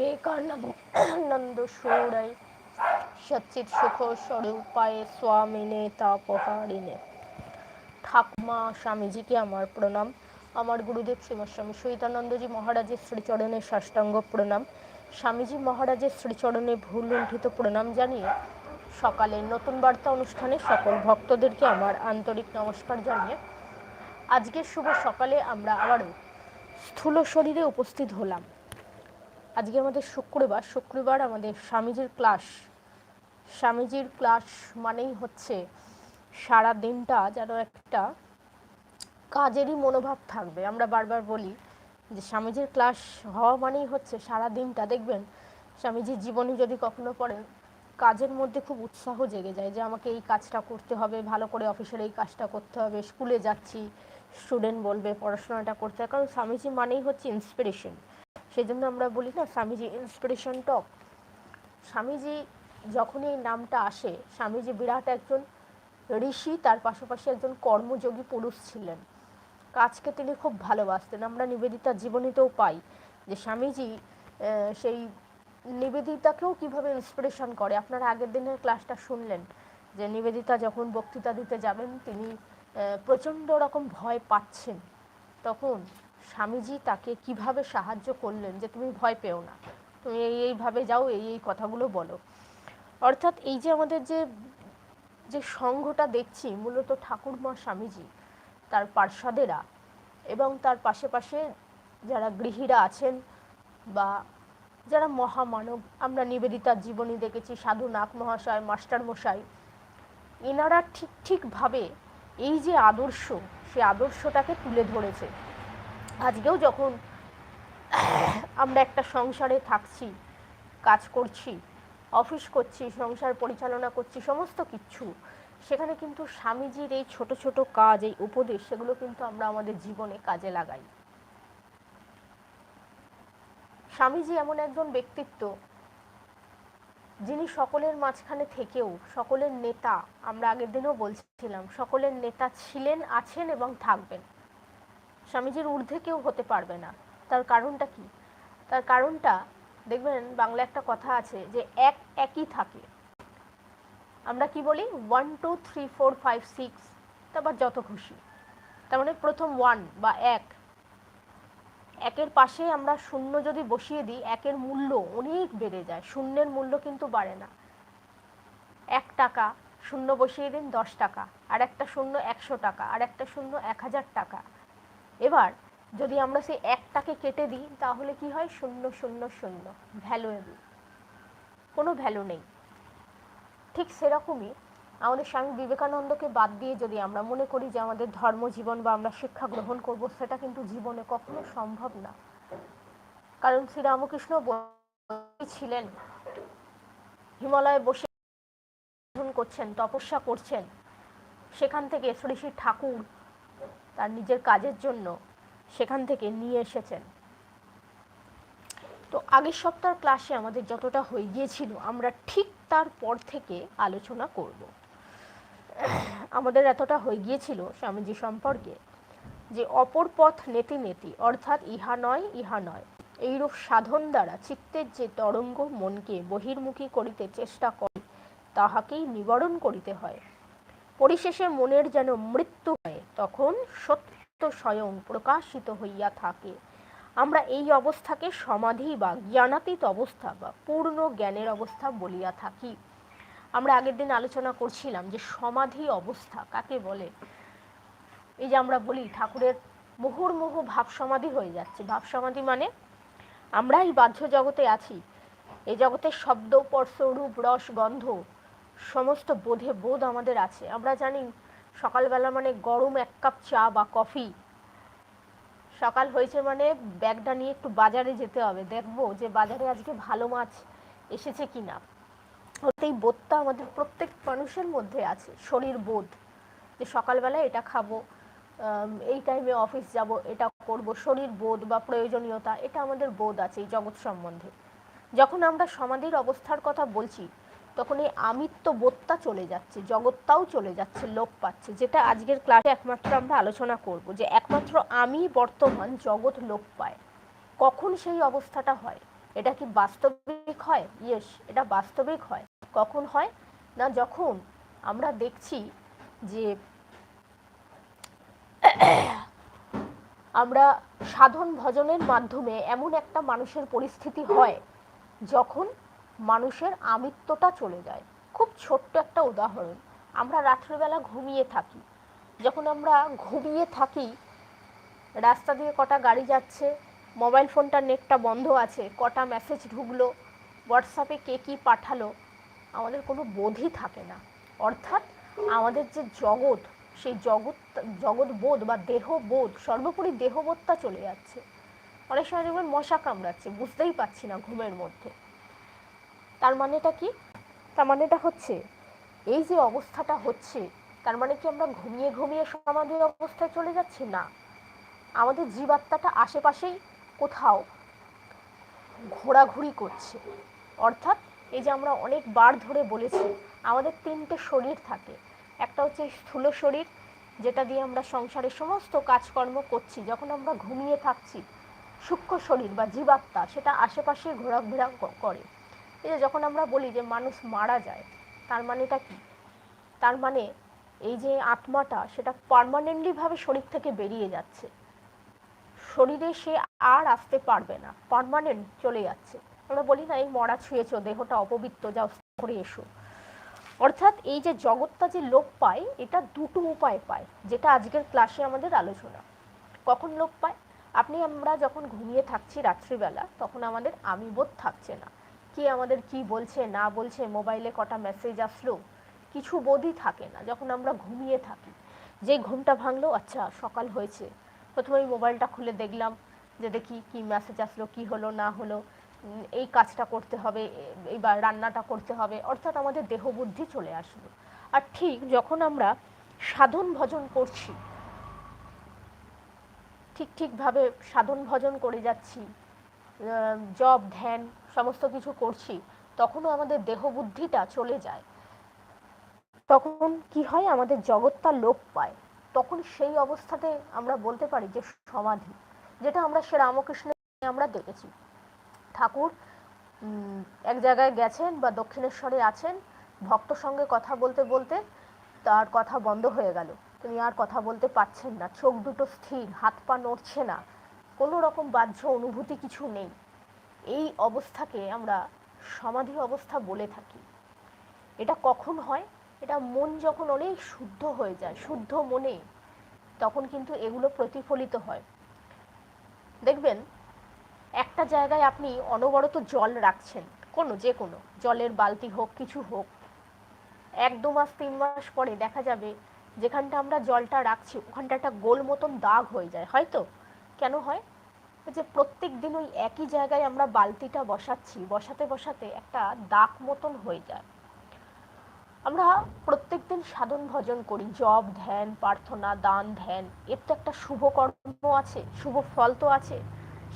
વિવેકાનંદ সচিত সুখ સુખ સ્বরূপায় স্বামিনে তাপহারিণে। ঠাকুমা, স্বামীজিকে আমার প্রণাম। আমার গুরুদেব শ্রীমস্বামী সহিতানন্দজি মহারাজের শ্রীচরণে সাষ্টাঙ্গ প্রণাম। স্বামীজি মহারাজের শ্রীচরণে ভুল লুণ্ঠিত প্রণাম জানিয়ে সকালে নতুন বার্তা অনুষ্ঠানে সকল ভক্তদেরকে আমার আন্তরিক নমস্কার জানিয়ে আজকের শুভ সকালে আমরা আবারও স্থূল শরীরে উপস্থিত হলাম। আজকে আমাদের শুক্রবার শুক্রবার আমাদের স্বামীজির ক্লাস। স্বামীজির ক্লাস মানেই হচ্ছে সারা দিনটা যেন একটা কাজেরই মনোভাব থাকবে। আমরা বারবার বলি যে স্বামীজির ক্লাস হওয়া মানেই হচ্ছে সারা দিনটা। দেখবেন, স্বামীজির জীবনী যদি কখনো পড়েন কাজের মধ্যে খুব উৎসাহ জেগে যায় যে আমাকে এই কাজটা করতে হবে, ভালো করে অফিসের এই কাজটা করতে হবে, স্কুলে যাচ্ছি, স্টুডেন্ট বলবে পড়াশোনাটা করতে হবে। কারণ স্বামীজি মানেই হচ্ছে ইন্সপিরেশন সেই জন্য আমরা বলি না, স্বামীজি ইন্সপিরেশন টক স্বামীজি যখন এই নামটা আসে, স্বামীজি বিরাট একজন ঋষি, তার পাশাপাশি একজন কর্মযোগী পুরুষ ছিলেন। কাজকে তিনি খুব ভালোবাসতেন। আমরা নিবেদিতার জীবনীতেও পাই যে স্বামীজি সেই নিবেদিতাকেও কীভাবে ইন্সপিরেশন করে। আপনারা আগের দিনের ক্লাসটা শুনলেন যে নিবেদিতা যখন বক্তৃতা দিতে যাবেন, তিনি প্রচণ্ড রকম ভয় পাচ্ছেন। তখন স্বামীজি তাকে কীভাবে সাহায্য করলেন যে তুমি ভয় পেও না? তুমি এই এইভাবে যাও, এই এই কথাগুলো বলো। অর্থাৎ এই যে আমাদের যে যে সংঘটা দেখছি মূলত ঠাকুরমা স্বামীজি, তার পার্ষদেরা এবং তার পাশে পাশে যারা গৃহীরা আছেন বা যারা মহামানব, আমরা নিবেদিতার জীবনী দেখেছি, সাধু নাক মহাশয়, মাস্টার মশাই, এনারা ঠিক ঠিকভাবে এই যে আদর্শ, সে আদর্শটাকে তুলে ধরেছে। আজকেও যখন আমরা একটা সংসারে থাকছি, কাজ করছি, অফিস করছি, সংসার পরিচালনা করছি, সমস্ত কিছু, সেখানে কিন্তু স্বামীজির এই ছোট ছোট কাজ, এই উপদেশ, সেগুলো কিন্তু আমরা আমাদের জীবনে কাজে লাগাই। স্বামীজি এমন একজন ব্যক্তিত্ব, যিনি সকলের মাঝখানে থেকেও, সকলের নেতা, আমরা আগের দিনও বলছিলাম, সকলের নেতা ছিলেন, আছেন এবং থাকবেন। স্বামীজির ঊর্ধ্বে কেউ হতে পারবে না। তার কারণটা কি? তার কারণটা, দেখবেন বাংলা একটা কথা আছে যে এক একই থাকে। আমরা কি বলি? One two three four five six তারপর যত খুশি। তার মানে প্রথম ওয়ান বা এক। একের পাশে আমরা শূন্য যদি বসিয়ে দিই, একের মূল্য অনেক বেড়ে যায়। শূন্যের মূল্য কিন্তু বাড়ে না। এক টাকা, শূন্য বসিয়ে দিন দশ টাকা। আর একটা শূন্য একশো টাকা। আর একটা শূন্য এক হাজার টাকা। এবার যদি আমরা সেই একটাকে কেটে দিই, তাহলে কি হয়? শূন্য শূন্য শূন্য। ভ্যালুয়েবল কোনো ভ্যালু নেই। ঠিক সেরকমই আমাদের স্বামী বিবেকানন্দকে বাদ দিয়ে যদি আমরা মনে করি যে আমাদের ধর্মজীবন বা আমরা শিক্ষা গ্রহণ করব, সেটা কিন্তু জীবনে কখনো সম্ভব না। কারণ শ্রীরামকৃষ্ণ ছিলেন হিমালয়ে বসে করছেন, তপস্যা করছেন, সেখান থেকে শ্রী শ্রী ঠাকুর তার নিজের কাজের জন্য সেখান থেকে নিয়ে এসেছেন। তো আগের সপ্তাহ ক্লাসে আমাদের যতটা হয়ে গিয়েছিল, আমরা ঠিক তার পর থেকে আলোচনা করব। আমাদের এতটা হয়ে গিয়েছিল স্বামীজি সম্পর্কে যে অপর পথ নেতি নেতি অর্থাৎ ইহা নয় ইহা নয়। এইরূপ সাধন দ্বারা চিত্তের যে তরঙ্গ মনকে বহির্মুখী করিতে চেষ্টা করে, তাহাকেই নিবারণ করিতে হয়। পরিশেষে মনের যেন মৃত্যু হয়, তখন সত্য স্বয়ং প্রকাশিত হইয়া থাকে। আমরা এই অবস্থাকে সমাধি বা জ্ঞানাতীত অবস্থা বা পূর্ণ জ্ঞানের অবস্থা বলিয়া থাকি। আমরা আগের দিন আলোচনা করছিলাম যে সমাধি অবস্থা কাকে বলে? এই যে আমরা বলি, ঠাকুরের মুহুর্মুহু ভাব সমাধি হয়ে যাচ্ছে। ভাব সমাধি মানে আমরা এই বাহ্য জগতে আছি। এই জগতের শব্দ স্পর্শ রূপ রস, গন্ধ সমস্ত বোধে বোধ আমাদের আছে। আমরা জানি সকালবেলা মানে গরম এক কাপ চা বা কফি। সকাল হয়েছে মানে ব্যাগটা নিয়ে একটু বাজারে যেতে হবে। দেখব যে বাজারে আজকে ভালো মাছ এসেছে কিনা। এই বোধটা আমাদের প্রত্যেক মানুষের মধ্যে আছে, শরীর বোধ। যে সকালবেলা এটা খাব এই টাইমে অফিস যাব, এটা করব, শরীর বোধ বা প্রয়োজনীয়তা, এটা আমাদের বোধ আছে এই জগৎ সম্বন্ধে। যখন আমরা সমাধির অবস্থার কথা বলছি তখন এই আমিত্ব বোধটা চলে যাচ্ছে, জগৎটাও চলে যাচ্ছে, লোপ পাচ্ছে, যেটা আজকের ক্লাসে একমাত্র আমরা আলোচনা করব যে একমাত্র আমি বর্তমান জগৎ লোপ পায়। কখন সেই অবস্থাটা হয়? এটা কি বাস্তবিক হয়? ইয়েস এটা বাস্তবিক হয়। কখন হয়? না, যখন আমরা দেখছি যে আমরা সাধন ভজনের মাধ্যমে এমন একটা মানুষের পরিস্থিতি হয়, যখন মানুষের আমিত্বটা চলে যায়। খুব ছোট্ট একটা উদাহরণ, আমরা রাত্রিবেলা ঘুমিয়ে থাকি। যখন আমরা ঘুমিয়ে থাকি, রাস্তা দিয়ে কটা গাড়ি যাচ্ছে, মোবাইল ফোনটার নেটটা বন্ধ আছে, কটা মেসেজ ঢুকলো হোয়াটসঅ্যাপে কে কী পাঠালো, আমাদের কোনো বোধই থাকে না। অর্থাৎ আমাদের যে জগৎ, সেই জগৎ জগৎ বোধ বা দেহবোধ, সর্বোপরি দেহবোধটা চলে যাচ্ছে। অনেক সময় দেখবেন মশা কামড়াচ্ছে, বুঝতেই পারছি না ঘুমের মধ্যে। তার মানেটা কি? তার মানেটা হচ্ছে, এই যে অবস্থাটা হচ্ছে, তার মানে কি আমরা ঘুমিয়ে ঘুমিয়ে সমাধি অবস্থায় চলে যাচ্ছি? না। আমাদের জীবাত্মাটা আশেপাশেই কোথাও ঘোরাঘুরি করছে। অর্থাৎ এই যে আমরা অনেক বার ধরে বলেছি, আমাদের তিনটে শরীর থাকে। একটা হচ্ছে স্থূল শরীর, যেটা দিয়ে আমরা সংসারের সমস্ত কাজকর্ম করছি, যখন আমরা ঘুমিয়ে থাকছি, সূক্ষ্ম শরীর বা জীবাত্মা, সেটা আশেপাশে ঘোরাফেরা করে। এই যে যখন আমরা বলি যে মানুষ মারা যায়, তার মানে মানেটা কি? তার মানে এই যে আত্মাটা সেটা পারমানেন্টলিভাবে শরীর থেকে বেরিয়ে যাচ্ছে। শরীরে সে আর আসতে পারবে না পারমানেন্ট চলে যাচ্ছে। আমরা বলি না, এই মরা ছুঁয়েছ, দেহটা অপবিত্র, যাও করে এসো। অর্থাৎ এই যে জগৎটা যে লোপ পায়, এটা দুটো উপায় পায়, যেটা আজকের ক্লাসে আমাদের আলোচনা। কখন লোপ পায়? আপনি আমরা যখন ঘুমিয়ে থাকছি রাত্রিবেলা, তখন আমাদের আমিবোধ থাকছে না। কে আমাদের কি বলছে, না বলছে মোবাইলে কটা মেসেজ আসলো, কিছু বোধই থাকে না, যখন আমরা ঘুমিয়ে থাকি। যে ঘুমটা ভাঙলো আচ্ছা সকাল হয়েছে। প্রথমে মোবাইলটা খুলে দেখলাম যে দেখি কি মেসেজ আসলো, কি হলো, না হলো এই কাজটা করতে হবে এইবার রান্নাটা করতে হবে, অর্থাৎ আমাদের দেহ বুদ্ধি চলে আসলো। আর ঠিক যখন আমরা সাধন ভজন করছি, ঠিক ঠিকভাবে সাধন ভজন করে যাচ্ছি জব ধ্যান সমস্ত কিছু করছি, তখনও আমাদের দেহ বুদ্ধিটা চলে যায়। তখন কি হয়, আমাদের জগৎটা লোপ পায়। তখন সেই অবস্থাতে আমরা বলতে পারি যে সমাধি, যেটা আমরা সে রামকৃষ্ণের আমরা দেখেছি। ঠাকুর এক জায়গায় গেছেন বা দক্ষিণেশ্বরে আছেন ভক্ত সঙ্গে কথা বলতে বলতে তার কথা বন্ধ হয়ে গেল। তিনি আর কথা বলতে পারছেন না। চোখ দুটো স্থির, হাত পা নড়ছে না। কোনো রকম বাহ্য অনুভূতি কিছু নেই। এই অবস্থাকে আমরা সমাধি অবস্থা বলে থাকি। এটা কখন হয়? এটা মন যখন অনেক শুদ্ধ হয়ে যায়, শুদ্ধ মনে, তখন কিন্তু এগুলো প্রতিফলিত হয়। দেখবেন, একটা জায়গায় আপনি অনবরত জল রাখছেন, কোনো, যে কোনো, জলের বালতি হোক, কিছু হোক, এক দু মাস, তিন মাস পরে দেখা যাবে যেখানটা আমরা জলটা রাখছি, ওখানটা একটা গোল মতন দাগ হয়ে যায় হয়তো কেন হয়? যে প্রত্যেক দিন ওই একই জায়গায় আমরা বালতিটা বসাচ্ছি, বসাতে বসাতে একটা দাগ মতন হয়ে যায়। আমরা প্রত্যেক দিন সাধন ভজন করি জব ধ্যান, প্রার্থনা, দান, ধ্যান। এর তো একটা শুভ কর্ম আছে, শুভ ফল তো আছে।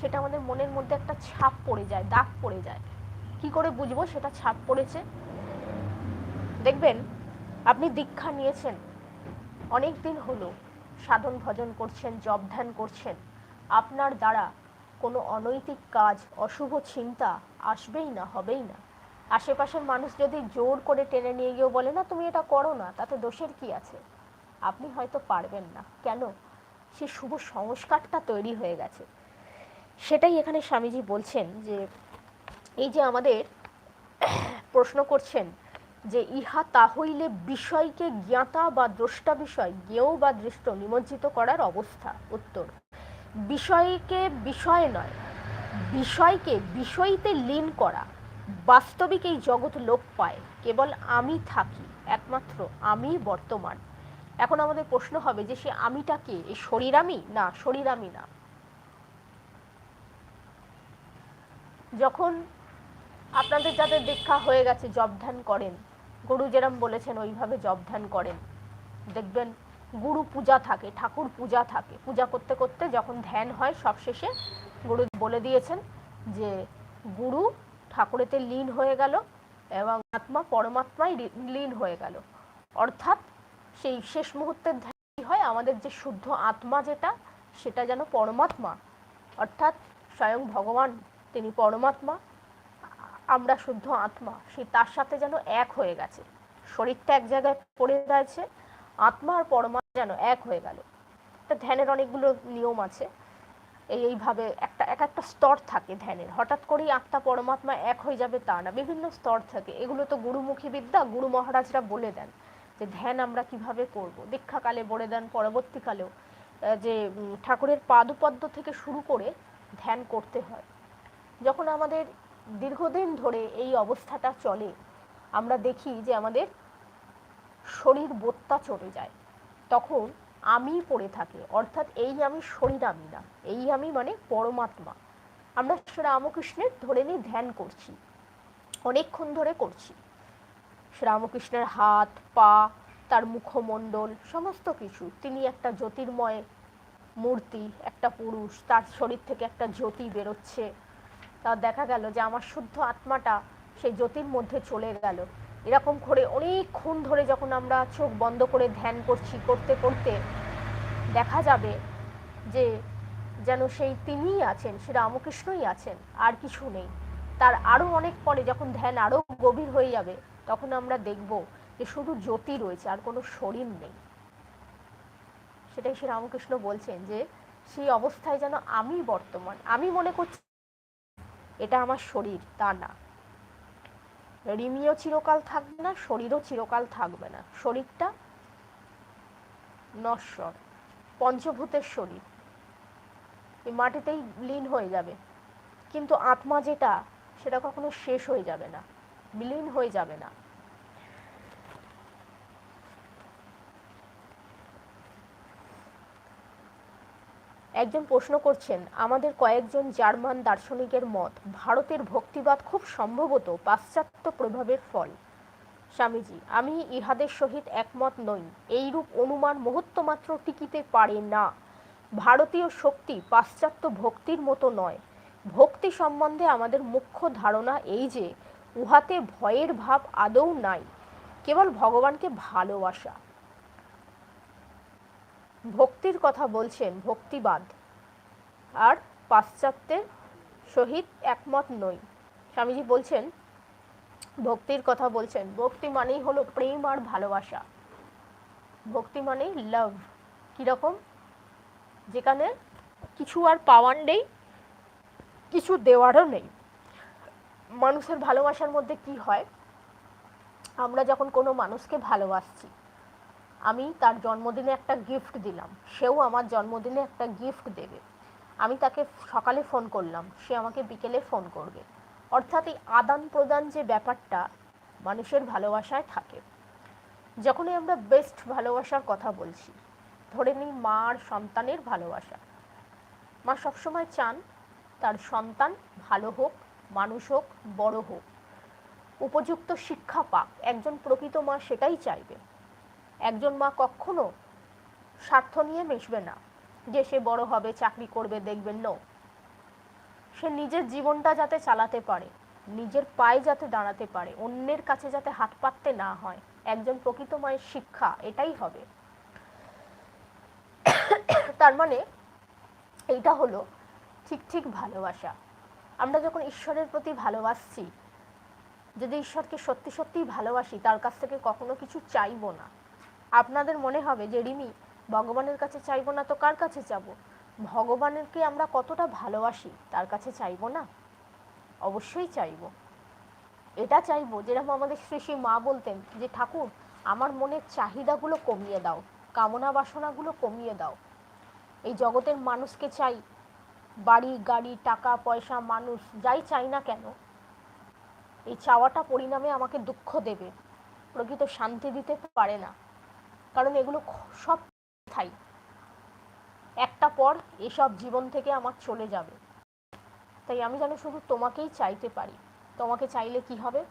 সেটা আমাদের মনের মধ্যে একটা ছাপ পড়ে যায়, দাগ পড়ে যায়। কি করে বুঝব সেটা ছাপ পড়েছে? দেখবেন, আপনি দীক্ষা নিয়েছেন, অনেক দিন হলো, সাধন ভজন করছেন জব ধ্যান করছেন। আপনার দ্বারা কোনো অনৈতিক কাজ, অশুভ চিন্তা আসবেই না, হবেই না। আশেপাশের মানুষ যদি জোর করে টেনে নিয়ে গিয়েও বলে, না, তুমি এটা করো না, তাতে দোষের কি আছে? আপনি হয়তো পারবেন না। কেন? সে শুভ সংস্কারটা তৈরি হয়ে গেছে। সেটাই এখানে স্বামীজি বলছেন যে, এই যে আমাদের প্রশ্ন করছেন যে, ইহা তা হইলে বিষয়কে জ্ঞাতা বা দ্রষ্টা বিষয় জ্ঞেয় বা দৃষ্ট নিমজ্জিত করার অবস্থা। উত্তর। বিষয়কে বিষয় নয়, বিষয়কে বিষয়তে লীন করা। বাস্তবিক এই জগৎ লোপ পায়। কেবল আমি থাকি, একমাত্র আমি বর্তমান। এখন আমাদের প্রশ্ন হবে যে সে আমিটা কে? এই শরীর আমি? না, শরীর আমি না। যখন আপনাদের যাদের দীক্ষা হয়ে গেছে জব ধ্যান করেন, গুরু যেরম বলেছেন, ওইভাবে জব ধ্যান করেন। দেখবেন গুরু পূজা থাকে, ঠাকুর পূজা থাকে। পূজা করতে করতে যখন ধ্যান হয় সবশেষে গুরু বলে দিয়েছেন যে, গুরু, ঠাকুরেতে লীন হয়ে গেল এবং আত্মা পরমাত্মায় লীন হয়ে গেল। অর্থাৎ সেই শেষ মুহূর্তের ধ্যান হয়? আমাদের যে শুদ্ধ আত্মা যেটা, সেটা যেন পরমাত্মা। অর্থাৎ স্বয়ং ভগবান, তিনি পরমাত্মা, আমরা শুদ্ধ আত্মা, সে তার সাথে যেন এক হয়ে গেছে। শরীরটা এক জায়গায় পড়ে রয়েছে আত্মা আর পরমাত্মা যেন এক হয়ে গেল। একটা ধ্যানের অনেকগুলো নিয়ম আছে। এই এইভাবে একটা, এক একটা স্তর থাকে ধ্যানের। হঠাৎ করেই আত্মা পরমাত্মা এক হয়ে যাবে তা না। বিভিন্ন স্তর থাকে। এগুলো তো গুরুমুখী বিদ্যা, গুরু মহারাজরা বলে দেন যে ধ্যান আমরা কীভাবে করব। দীক্ষাকালে বলে দেন, পরবর্তীকালেও যে ঠাকুরের পাদপদ্ম থেকে শুরু করে ধ্যান করতে হয়। যখন আমাদের দীর্ঘদিন ধরে এই অবস্থাটা চলে, আমরা দেখি যে আমাদের শরীর বোত্তা চড়ে যায়। তখন আমি পড়ে থাকে। অর্থাৎ এই আমি শরীর আমি না, এই আমি মানে পরমাত্মা। আমরা শ্রীরামকৃষ্ণের ধরে নিয়ে ধ্যান করছি। অনেকক্ষণ ধরে করছি। শ্রীরামকৃষ্ণের হাত, পা, তার মুখমণ্ডল, সমস্ত কিছু। তিনি একটা জ্যোতির্ময় মূর্তি, একটা পুরুষ, তার শরীর থেকে একটা জ্যোতি বেরোচ্ছে। তা দেখা গেল যে আমার শুদ্ধ আত্মাটা সেই জ্যোতির মধ্যে চলে গেল। এরকম করে অনেকক্ষণ ধরে যখন আমরা চোখ বন্ধ করে ধ্যান করছি, করতে করতে দেখা যাবে যে যেন সেই তিনিই আছেন সে রামকৃষ্ণই আছেন, আর কিছু নেই। তার আরও অনেক পরে যখন ধ্যান আরও গভীর হয়ে যাবে, তখন আমরা দেখব যে শুধু জ্যোতি রয়েছে, আর কোনো শরীর নেই। সেটাই শ্রী রামকৃষ্ণ বলছেন যে, সেই অবস্থায় যেন আমি বর্তমান, আমি মনে করছি এটা আমার শরীর, তা না। রিমিও চিরকাল থাকবে না, শরীরও চিরকাল থাকবে না। শরীরটা নশ্বর, পঞ্চভূতের শরীর। মাটিতেই লীন হয়ে যাবে। কিন্তু আত্মা যেটা, সেটা কখনো শেষ হয়ে যাবে না, বিলীন হয়ে যাবে না। একজন প্রশ্ন করছেন, আমাদের কয়েকজন জার্মান দার্শনিকের মত ভারতের ভক্তিবাদ খুব সম্ভবত পাশ্চাত্য প্রভাবের ফল। স্বামীজি, আমি ইহাদের সহিত একমত নই। এইরূপ অনুমান মুহূর্তমাত্র টিকিতে পারে না। ভারতীয় শক্তি পাশ্চাত্য ভক্তির মতো নয়। ভক্তি সম্বন্ধে আমাদের মুখ্য ধারণা এই যে, উহাতে ভয়ের ভাব আদৌ নাই। কেবল ভগবানকে ভালোবাসা। ভক্তির কথা বলছেন ভক্তিবাদ। আর পাশ্চাত্যের সহিত একমত নই। স্বামীজি বলছেন, ভক্তির কথা বলছেন। ভক্তি মানেই হলো প্রেম আর ভালোবাসা। ভক্তি মানেই লাভ কীরকম? যেখানে কিছু আর পাওয়ার নেই, কিছু দেওয়ারও নেই। মানুষের ভালোবাসার মধ্যে কি হয়? আমরা যখন কোনো মানুষকে ভালোবাসছি আমি তার জন্মদিনে একটা গিফট দিলাম। সেও আমার জন্মদিনে একটা গিফট দেবে। আমি তাকে সকালে ফোন করলাম। সে আমাকে বিকেলে ফোন করবে। অর্থাৎ এই আদান প্রদান যে ব্যাপারটা মানুষের ভালোবাসায় থাকে। যখনই আমরা বেস্ট ভালোবাসার কথা বলছি, ধরে নিই মা আর সন্তানের ভালোবাসা। মা সবসময় চান তার সন্তান ভালো হোক, মানুষ হোক, বড় হোক। উপযুক্ত শিক্ষা পাক। একজন প্রকৃত মা সেটাই চাইবে। একজন মা কখনো স্বার্থ নিয়ে মিশবে না। যে সে বড় হবে, চাকরি করবে, দেখবেন, নো। সে নিজের জীবনটা যাতে চালাতে পারে, নিজের পায়ে যাতে দাঁড়াতে পারে, অন্যের কাছে যাতে হাত পাততে না হয়, একজন প্রকৃত মায়ের শিক্ষা, এটাই হবে। তার মানে এইটা হলো ঠিক ঠিক ভালোবাসা। আমরা যখন ঈশ্বরের প্রতি ভালোবাসছি, যদি ঈশ্বরকে সত্যি সত্যিই ভালোবাসি, তার কাছ থেকে কখনো কিছু চাইব না। আপনাদের মনে হবে যে, রিমি, ভগবানের কাছে চাইব না তো কার কাছে চাবো? ভগবানেরকে আমরা কতটা ভালোবাসি, তার কাছে চাইব না? অবশ্যই চাইব। এটা চাইব, যেরকম আমাদের শ্রী শ্রী মা বলতেন যে, ঠাকুর, আমার মনের চাহিদাগুলো কমিয়ে দাও, কামনা বাসনাগুলো কমিয়ে দাও। এই জগতের মানুষকে চাই, বাড়ি, গাড়ি, টাকা, পয়সা, মানুষ, যাই চাই না কেন, এই চাওয়াটা পরিণামে আমাকে দুঃখ দেবে, প্রকৃত শান্তি দিতে পারে না। কারণ এগুলো সব থাই একটা পর এসব জীবন থেকে আমার চলে যাবে। তাই আমি যেন শুধু তোমাকেই চাইতে পারি। তোমাকে চাইলে কি হবে?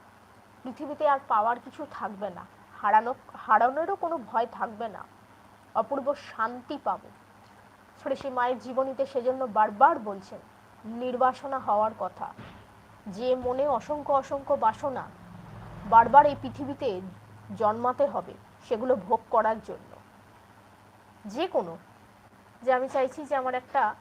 পৃথিবীতে আর পাওয়ার কিছু থাকবে না। হারানো, হারানোরও কোনো ভয় থাকবে না। অপূর্ব শান্তি পাবো। শ্রী মায়ের জীবনীতে সেজন্য বারবার বলছেন, নির্বাসনা হওয়ার কথা। যে মনে অসংখ্য অসংখ্য বাসনা বারবার এই পৃথিবীতে জন্মাতে হবে। সেগুলো ভোগ করার জন্য। যে কোনো যে আমি চাইছি যে আমার একটা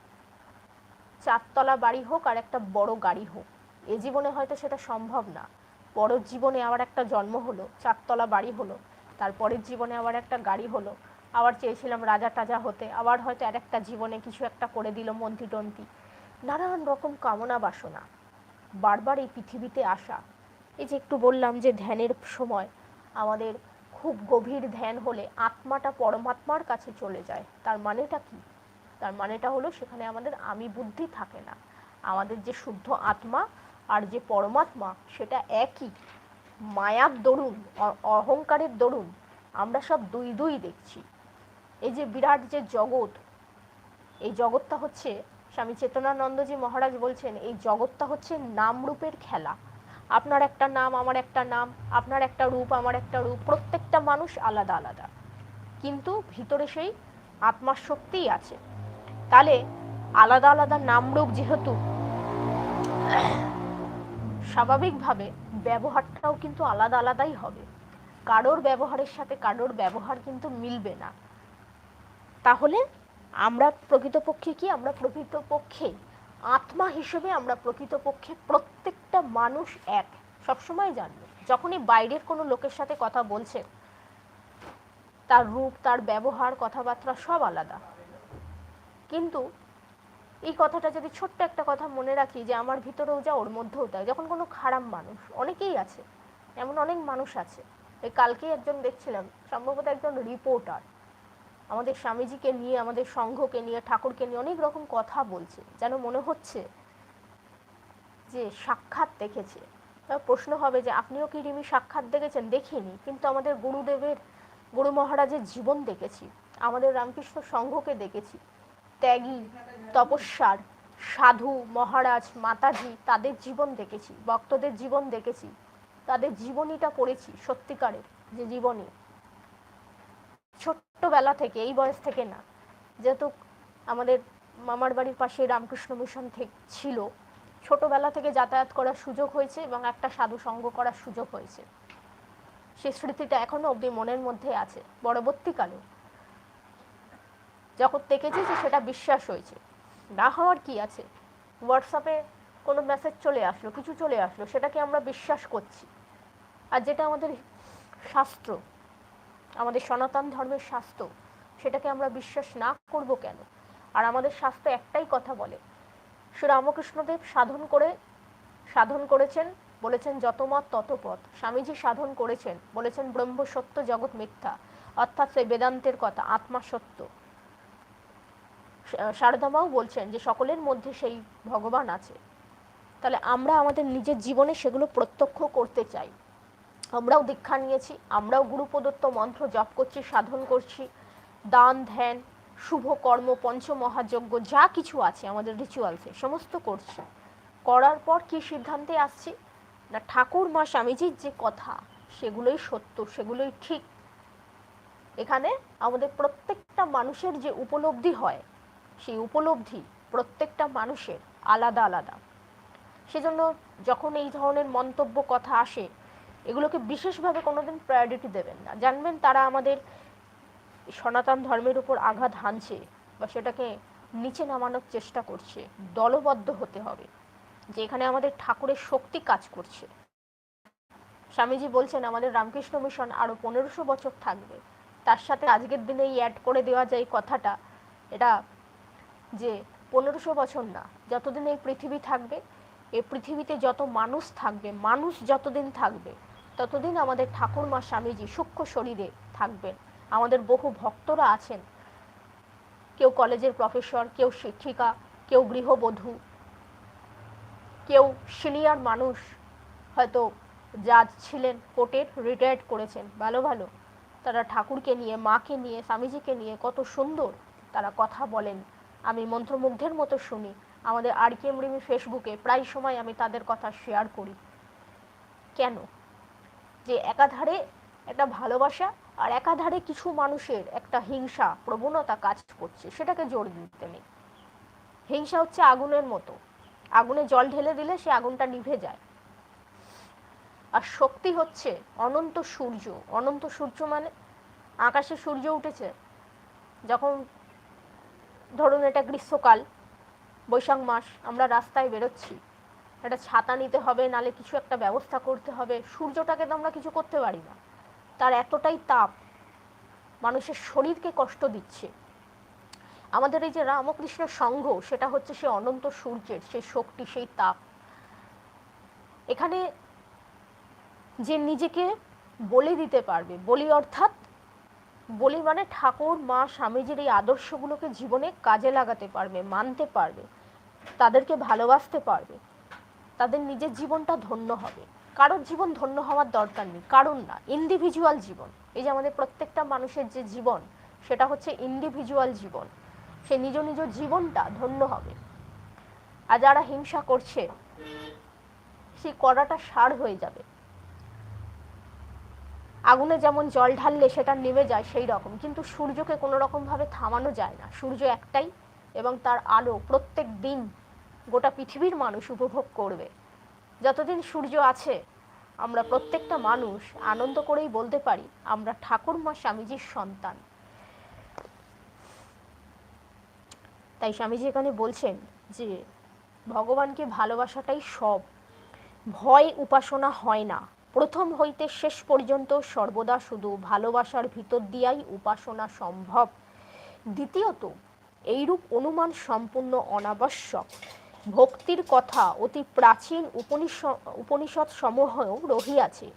চারতলা বাড়ি হোক আর একটা বড় গাড়ি হোক। এ জীবনে হয়তো সেটা সম্ভব না। বড় জীবনে আবার একটা জন্ম হলো, চারতলা বাড়ি হলো তারপরের জীবনে আবার একটা গাড়ি হলো, আবার চেয়েছিলাম রাজা টাজা হতে, আবার হয়তো আর একটা জীবনে কিছু একটা করে দিল মন্ত্রী টন্ত্রী। নানান রকম কামনা বাসনা, বারবার এই পৃথিবীতে আসা। এই যে একটু বললাম যে ধ্যানের সময় আমাদের খুব গভীর ধ্যান হলে আত্মাটা পরমাত্মার কাছে চলে যায়। তার মানেটা কি? তার মানেটা হলো সেখানে আমাদের আমি বুদ্ধি থাকে না। আমাদের যে শুদ্ধ আত্মা আর যে পরমাত্মা সেটা একই। মায়ার দরুন অহংকারের দরুন আমরা সব দুই দুই দেখছি। এই যে বিরাট যে জগৎ, এই জগৎটা হচ্ছে স্বামী চেতনানন্দজি মহারাজ বলছেন, এই জগৎটা হচ্ছে নাম রূপের খেলা। আপনার একটা নাম, আমার একটা নাম, আপনার একটা রূপ, আমার একটা রূপ, প্রত্যেকটা মানুষ আলাদা আলাদা। কিন্তু ভিতরে সেই আত্মার শক্তিই আছে। তাহলে আলাদা আলাদা নাম রূপ যেহেতু, স্বাভাবিকভাবে ব্যবহারটাও কিন্তু আলাদা, আলাদাই হবে। কারোর ব্যবহারের সাথে কারোর ব্যবহার কিন্তু মিলবে না। তাহলে আমরা প্রকৃতপক্ষে কি? আমরা প্রকৃতপক্ষে আত্মা হিসেবে আমরা প্রকৃতপক্ষে প্রত্যেকটা মানুষ এক। সবসময় জানবে যখনই বাইরের কোনো লোকের সাথে কথা বলছে, তার রূপ, তার ব্যবহার, কথাবার্তা সব আলাদা। কিন্তু এই কথাটা যদি ছোট্ট একটা কথা মনে রাখি যে আমার ভিতরেও যা, ওর মধ্যেও তাই। যখন কোনো খারাপ মানুষ, অনেকেই আছে, এমন অনেক মানুষ আছে। এই কালকেই একজন দেখছিলাম, সম্ভবত একজন রিপোর্টার আমাদের স্বামীজিকে নিয়ে, আমাদের সংঘকে নিয়ে, ঠাকুরকে নিয়ে অনেক রকম কথা বলছে। যেন মনে হচ্ছে যে সাক্ষাৎ দেখেছে। প্রশ্ন হবে যে আপনিও কি রিমি সাক্ষাৎ দেখেছেন? দেখিনি। কিন্তু আমাদের গুরুদেবের, গুরু মহারাজের জীবন দেখেছি। আমাদের রামকৃষ্ণ সংঘকে দেখেছি। ত্যাগী, তপস্যার সাধু, মহারাজ, মাতাজি, তাদের জীবন দেখেছি। ভক্তদের জীবন দেখেছি। তাদের জীবনীটা পড়েছি সত্যিকারের যে জীবনী। ছোট্টবেলা থেকে, এই বয়স থেকে না। যেহেতু আমাদের মামার বাড়ির পাশে রামকৃষ্ণ মিশন থেকে ছিল, ছোটবেলা থেকে যাতায়াত করার সুযোগ হয়েছে এবং একটা সাধু সঙ্গ করার সুযোগ হয়েছে। সে স্মৃতিটা এখনও অব্দি মনের মধ্যে আছে, পরবর্তীকালে। যখন দেখেছি যে সেটা বিশ্বাস হয়েছে, না হওয়ার কি আছে? হোয়াটসঅ্যাপে কোনো মেসেজ চলে আসলো, কিছু চলে আসলো, সেটাকে আমরা বিশ্বাস করছি। আর যেটা আমাদের শাস্ত্র আমাদের সনাতন ধর্মের শাস্ত্র সেটাকে আমরা বিশ্বাস না করব কেন? আর আমাদের শাস্ত্র একটাই কথা বলে। শ্রী রামকৃষ্ণদেব সাধন করে, সাধন করেছেন, বলেছেন যত মত তত পথ। স্বামীজি সাধন করেছেন, বলেছেন ব্রহ্ম সত্য, জগৎ মিথ্যা। অর্থাৎ সেই বেদান্তের কথা, আত্মা সত্য। শারদামাও বলছেন যে সকলের মধ্যে সেই ভগবান আছে। তাহলে আমরা আমাদের নিজের জীবনে সেগুলো প্রত্যক্ষ করতে চাই। আমরাও দীক্ষা নিয়েছি, আমরাও গুরু প্রদত্ত মন্ত্র জপ করছি, সাধন করছি। দান, ধ্যান, শুভ কর্ম, পঞ্চমহাযজ্ঞ, যা কিছু আছে, আমাদের রিচুয়ালসে সমস্ত করছি। করার পর কি সিদ্ধান্তে আসছি? না, ঠাকুর মা স্বামীজির যে কথা, সেগুলোই সত্য, সেগুলোই ঠিক। এখানে আমাদের প্রত্যেকটা মানুষের যে উপলব্ধি হয়, সেই উপলব্ধি প্রত্যেকটা মানুষের আলাদা আলাদা। সেজন্য যখন এই ধরনের মন্তব্য, কথা আসে এগুলোকে বিশেষভাবে কোনোদিন প্রায়োরিটি দেবেন না। জানবেন তারা আমাদের সনাতন ধর্মের উপর আঘাত হানছে বা সেটাকে নিচে নামানোর চেষ্টা করছে। দলবদ্ধ হতে হবে, যে এখানে আমাদের ঠাকুরের শক্তি কাজ করছে। স্বামীজি বলছেন, আমাদের রামকৃষ্ণ মিশন আরও পনেরোশো বছর থাকবে। তার সাথে আজকের দিনে এই অ্যাড করে দেওয়া যায় কথাটা, এটা যে পনেরোশো বছর না, যতদিন এই পৃথিবী থাকবে, এই পৃথিবীতে যত মানুষ থাকবে, মানুষ যতদিন থাকবে ততদিন আমাদের ঠাকুরমা স্বামীজি সূক্ষ্ম শরীরে থাকবেন। আমাদের বহু ভক্তরা আছেন। কেউ কলেজের প্রফেসর, কেউ শিক্ষিকা, কেউ গৃহবধূ, কেউ সিনিয়র মানুষ হয়তো জাজ ছিলেন কোর্টের রিটায়ার্ড করেছেন। ভালো ভালো। তারা ঠাকুরকে নিয়ে, মাকে নিয়ে, স্বামীজিকে নিয়ে কত সুন্দর তারা কথা বলেন। আমি মন্ত্রমুগ্ধের মতো শুনি। আমাদের আর কে এমরিমি ফেসবুকে প্রায় সময় আমি তাদের কথা শেয়ার করি। কেন? যে একাধারে একটা ভালোবাসা আর একাধারে কিছু মানুষের একটা হিংসা, প্রবণতা কাজ করছে, সেটাকে জোর দিতে নেই। হিংসা হচ্ছে আগুনের মতো। আগুনে জল ঢেলে দিলে সে আগুনটা নিভে যায়। আর শক্তি হচ্ছে অনন্ত সূর্য। অনন্ত সূর্য মানে আকাশে সূর্য উঠেছে। যখন ধরুন এটা গ্রীষ্মকাল, বৈশাখ মাস, আমরা রাস্তায় বেরোচ্ছি। একটা ছাতা নিতে হবে, নালে কিছু একটা ব্যবস্থা করতে হবে। সূর্যটাকে তো আমরা কিছু করতে পারি না। তার এতটাই তাপ মানুষের শরীরকে কষ্ট দিচ্ছে। আমাদের এই যে রামকৃষ্ণ সংঘ, সেটা হচ্ছে সে অনন্ত সূর্যের সেই শক্তি, সেই তাপ। এখানে যে নিজেকে বলে দিতে পারবে, বলি অর্থাৎ বলি মানে ঠাকুর, মা, স্বামীজির এই আদর্শগুলোকে জীবনে কাজে লাগাতে পারবে, মানতে পারবে, তাদেরকে ভালোবাসতে পারবে। তাদের নিজের জীবনটা ধন্য হবে। কারোর জীবন ধন্য হওয়ার দরকার নেই, কারণ না ইন্ডিভিজুয়াল জীবন। এই যে আমাদের প্রত্যেকটা মানুষের যে জীবন, সেটা হচ্ছে ইন্ডিভিজুয়াল জীবন। সে নিজ নিজ জীবনটা ধন্য হবে। আর যারা হিংসা করছে, সেই কড়াটা সার হয়ে যাবে। আগুনে যেমন জল ঢাললে সেটা নেমে যায়, সেই রকম। কিন্তু সূর্যকে কোনো রকমভাবে থামানো যায় না। সূর্য একটাই এবং তার আলো প্রত্যেক দিন গোটা পৃথিবীর মানুষ উপভোগ করবে। যতদিন সূর্য আছে, আমরা প্রত্যেকটা মানুষ আনন্দ করেই বলতে পারি, আমরা ঠাকুরমা স্বামীজির সন্তান। তাই স্বামীজি এখানে বলছেন যে, ভগবানকে ভালোবাসাটাই সব। ভয় উপাসনা হয় না। প্রথম হইতে শেষ পর্যন্ত সর্বদা শুধু ভালোবাসার ভিতর দিয়াই উপাসনা সম্ভব। দ্বিতীয়ত, এইরূপ অনুমান সম্পূর্ণ অনাবশ্যক। ভক্তির কথা অতি প্রাচীন উপনিষদ উপনিষদ সমূহেও রহিয়াছে।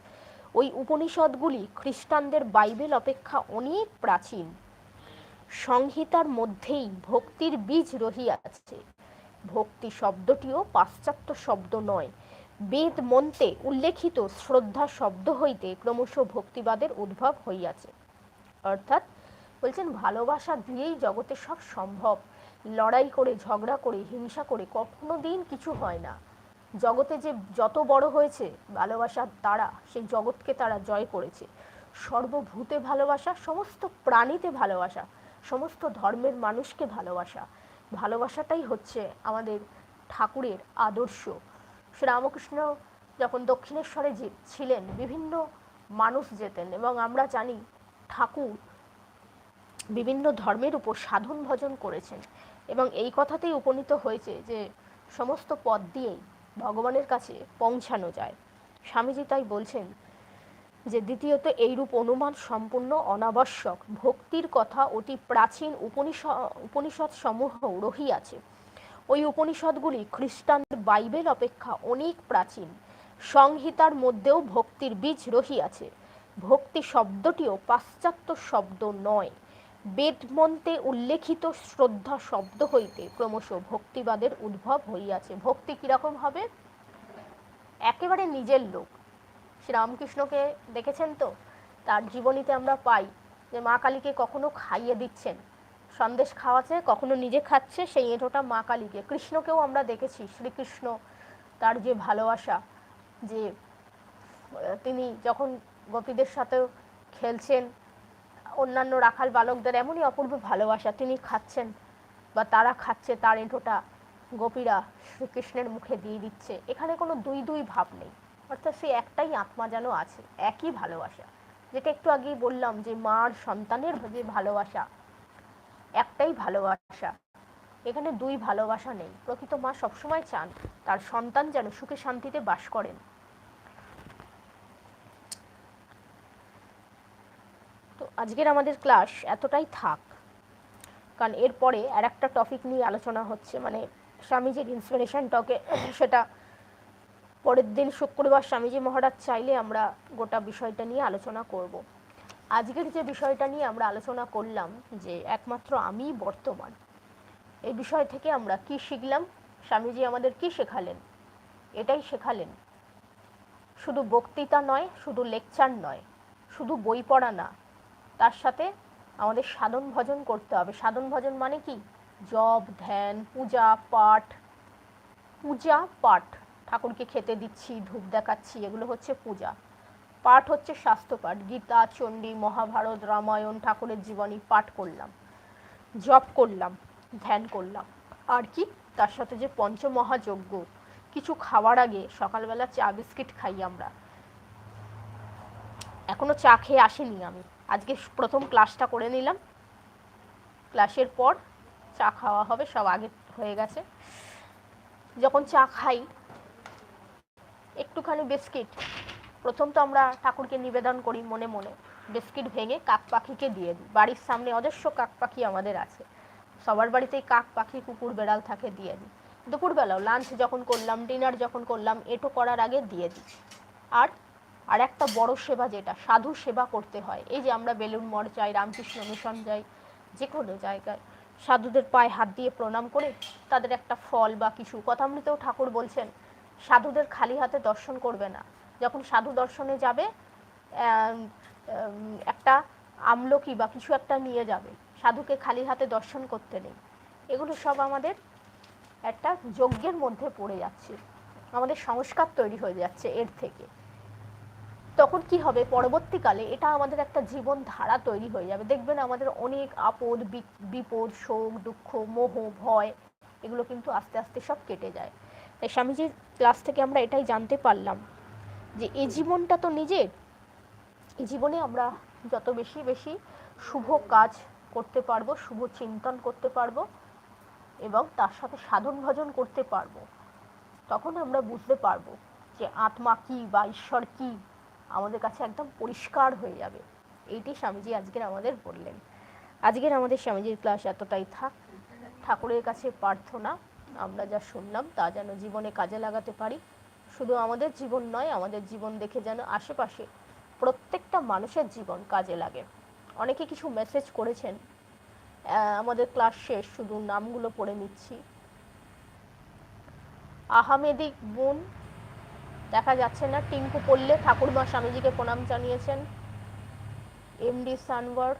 ওই উপনিষদগুলি খ্রিস্টানদের বাইবেল অপেক্ষা অনেক প্রাচীন। সংহিতার মধ্যেই ভক্তির বীজ রহিয়াছে। ভক্তি শব্দটিও পাশ্চাত্য শব্দ নয়। বেদ মন্ত্রে উল্লেখিত শ্রদ্ধা শব্দ হইতে ক্রমশ ভক্তিবাদের উদ্ভব হইয়াছে। অর্থাৎ বলছেন, ভালোবাসা দিয়েই জগতে সব সম্ভব। লড়াই করে, ঝগড়া করে, হিংসা করে কখনো দিন কিছু হয় না। জগতে যে যত বড় হয়েছে ভালোবাসার তারা, সেই জগৎকে তারা জয় করেছে। সর্বভূতে ভালোবাসা, সমস্ত প্রাণীতে ভালোবাসা, সমস্ত ধর্মের মানুষকে ভালোবাসা। ভালোবাসাটাই হচ্ছে আমাদের ঠাকুরের আদর্শ। শ্রীরামকৃষ্ণ যখন দক্ষিণেশ্বরে যে ছিলেন, বিভিন্ন মানুষ যেতেন এবং আমরা জানি ঠাকুর বিভিন্ন ধর্মের উপর সাধন ভজন করেছেন। এবং এই কথাতেই উপনীত হয়েছে যে সমস্ত পথ দিয়েই ভগবানের কাছে পৌঁছানো যায়। স্বামীজি তাই বলছেন যে দ্বিতীয়ত এইরূপ অনুমান সম্পূর্ণ অনাবশ্যক। ভক্তির কথা অতি প্রাচীন উপনিষদ উপনিষদ সমূহ রহিয়াছে। ওই উপনিষদগুলি খ্রিস্টান বাইবেল অপেক্ষা অনেক প্রাচীন। সংহিতার মধ্যেও ভক্তির বীজ রহিয়াছে। ভক্তি শব্দটিও পাশ্চাত্য শব্দ নয়। বেদমন্ত্রে উল্লেখিত শ্রদ্ধা শব্দ হইতে ক্রমশ ভক্তিবাদের উদ্ভব হইয়াছে। ভক্তি কীরকম হবে? একেবারে নিজের লোক। শ্রীরামকৃষ্ণকে দেখেছেন তো? তার জীবনীতে আমরা পাই যে মা কালীকে কখনো খাইয়ে দিচ্ছেন। সন্দেশ খাওয়াচ্ছে, কখনো নিজে খাচ্ছে, সেই এঁটোটা মা কালীকে। কৃষ্ণকেও আমরা দেখেছি, শ্রীকৃষ্ণ তার যে ভালোবাসা, যে, তিনি যখন গোপীদের সাথেও খেলছেন অন্যান্য রাখাল বালকদের এমনই অপূর্ব ভালোবাসা। তিনি খাচ্ছেন বা তারা খাচ্ছে তার এঁটোটা গোপীরা শ্রীকৃষ্ণের মুখে দিয়ে দিচ্ছে। এখানে কোনো দুই দুই ভাব নেই। অর্থাৎ সে একটাই আত্মা যেন আছে, একই ভালোবাসা। যেটা একটু আগেই বললাম যে মার সন্তানের যে ভালোবাসা, একটাই ভালোবাসা। এখানে দুই ভালোবাসা নেই। প্রকৃত মা সবসময় চান তার সন্তান যেন সুখে শান্তিতে বাস করেন। তো আজকের আমাদের ক্লাস এতটাই থাক। কারণ এরপরে আর একটা টপিক নিয়ে আলোচনা হচ্ছে মানে স্বামীজির ইন্সপিরেশন টকে সেটা পরের দিন শুক্রবার স্বামীজি মহারাজ চাইলে আমরা গোটা বিষয়টা নিয়ে আলোচনা করব। আজকের যে বিষয়টা নিয়ে আমরা আলোচনা করলাম যে একমাত্র আমিই বর্তমান এই বিষয় থেকে আমরা কি শিখলাম, স্বামীজি আমাদের কি শেখালেন, এটাই শেখালেন। শুধু বক্তৃতা নয়, শুধু লেকচার নয়, শুধু বই পড়া না তার সাথে আমাদের সাধন ভজন করতে হবে। সাধন ভজন মানে কি? জব ধ্যান, পূজা, পাঠ। পূজা, পাঠ। ঠাকুরকে খেতে দিচ্ছি, ধূপ দেখাচ্ছি, এগুলো হচ্ছে পূজা। পাঠ হচ্ছে স্বাস্থ্য পাঠ গীতা, চণ্ডী, মহাভারত, রামায়ণ, ঠাকুরের জীবনী পাঠ করলাম, জপ করলাম, ধ্যান করলাম। আর কি? তার সাথে যে পঞ্চমহাযজ্ঞ। কিছু খাওয়ার আগে সকালবেলা চা বিস্কিট খাই আমরা। এখনও চা খেয়ে আসিনি আমি। আজকে প্রথম ক্লাসটা করে নিলাম। ক্লাসের পর চা খাওয়া হবে, সব আগে হয়ে গেছে। যখন চা খাই, একটুখানি বিস্কিট। প্রথম তো আমরা ঠাকুরকে নিবেদন করি মনে মনে। বিস্কিট ভেঙে কাক পাখিকে দিয়ে দিই। বাড়ির সামনে অজস্র কাক পাখি আমাদের আছে। সবার বাড়িতেই কাক পাখি, কুকুর, বেড়াল থাকে, দিয়ে দিই। দুপুরবেলাও লাঞ্চ যখন করলাম ডিনার যখন করলাম, এটো করার আগে দিয়ে দিই। আর আর একটা বড় সেবা যেটা, সাধু সেবা করতে হয়। এই যে আমরা বেলুন মঠ যাই রামকৃষ্ণ মিশন যাই যে কোনো জায়গায়। সাধুদের পায়ে হাত দিয়ে প্রণাম করে তাদের একটা ফল বা কিছু। কথা কথামৃতেও ঠাকুর বলছেন, সাধুদের খালি হাতে দর্শন করবে না। যখন সাধু দর্শনে যাবে একটা আমলকি বা কিছু একটা নিয়ে যাবে। সাধুকে খালি হাতে দর্শন করতে নেই। এগুলো সব আমাদের একটা যজ্ঞের মধ্যে পড়ে যাচ্ছে। আমাদের সংস্কার তৈরি হয়ে যাচ্ছে এর থেকে। তখন কি হবে? পরবর্তীকালে এটা আমাদের একটা জীবন ধারা তৈরি হয়ে যাবে। দেখবেন আমাদের অনেক আপদ বিপদ, শোক, দুঃখ, মোহ, ভয়, এগুলো কিন্তু আস্তে আস্তে সব কেটে যায়। তাই স্বামীজির ক্লাস থেকে আমরা এটাই জানতে পারলাম যে এই জীবনটা তো নিজের। এই জীবনে আমরা যত বেশি বেশি শুভ কাজ করতে পারব, শুভ চিন্তন করতে পারব এবং তার সাথে সাধন ভজন করতে পারব, তখন আমরা বুঝতে পারব যে আত্মা কি বা ঈশ্বর কি। আমাদের কাছে একদম পরিষ্কার হয়ে যাবে। এইটি স্বামীজি আজকের আমাদের বললেন। আজকের আমাদের স্বামীজির ক্লাস এতটাই থাক ঠাকুরের কাছে প্রার্থনা। আমরা যা শুনলাম তা যেন জীবনে কাজে লাগাতে পারি। শুধু আমাদের জীবন নয়, আমাদের জীবন দেখে যেন আশেপাশে প্রত্যেকটা মানুষের জীবন কাজে লাগে। অনেকে কিছু মেসেজ করেছেন। আমাদের ক্লাস শেষ, শুধু নামগুলো পড়ে নিচ্ছি। আহমেদিক বোন দেখা যাচ্ছে না। টিঙ্কু পড়লে ঠাকুরমা স্বামীজিকে প্রণাম জানিয়েছেন। এমডি সানওয়ার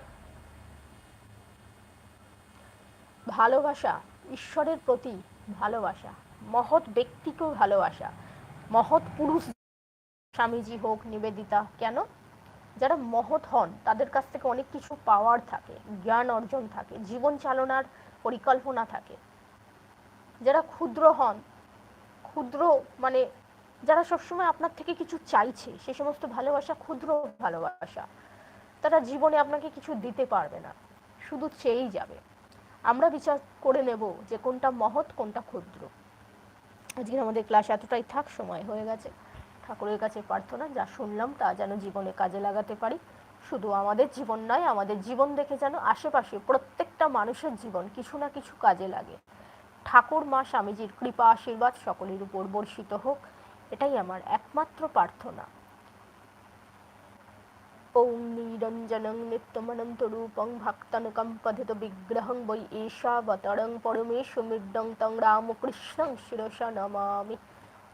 ভালোবাসা, ঈশ্বরের প্রতি ভালোবাসা, মহৎ ব্যক্তিকেও ভালোবাসা, মহৎ পুরুষ স্বামীজি হোক, নিবেদিতা, কেন? যারা মহৎ হন, তাদের কাছ থেকে অনেক কিছু পাওয়ার থাকে, জ্ঞান অর্জন থাকে, জীবন চালনার পরিকল্পনা থাকে। যারা ক্ষুদ্র হন, ক্ষুদ্র মানে যারা সবসময় আপনার থেকে কিছু চাইছে, সে সমস্ত ভালোবাসা, ক্ষুদ্র ভালোবাসা, তারা জীবনে আপনাকে কিছু দিতে পারবে না। শুধু চেয়েই যাবে। আমরা বিচার করে নেব যে কোনটা মহৎ, কোনটা ক্ষুদ্র। আজকের আমাদের ক্লাস এতটাই থাক, সময় হয়ে গেছে। ঠাকুরের কাছে প্রার্থনা, যা শুনলাম তা যেন জীবনে কাজে লাগাতে পারি। শুধু আমাদের জীবন নয়, আমাদের জীবন দেখে যেন আশেপাশে প্রত্যেকটা মানুষের জীবন কিছু না কিছু কাজে লাগে। ঠাকুর মা স্বামীজির কৃপা, আশীর্বাদ সকলের উপর বর্ষিত হোক। এটাই আমার একমাত্র প্রার্থনা। ওম নিরঞ্জনং নিত্যমনন্ত রূপং ভক্তানুকম পদিত বিগ্রহং বৈ এষাবতরং পরমেশ মৃডং তং রামকৃষ্ণং শিরসা নমামি।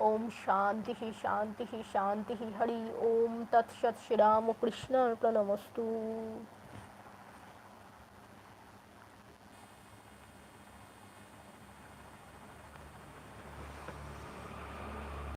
ওম শান্তি শান্তি শান্তি হরি ওম তৎসৎ শ্রীরামকৃষ্ণ প্রণমস্তু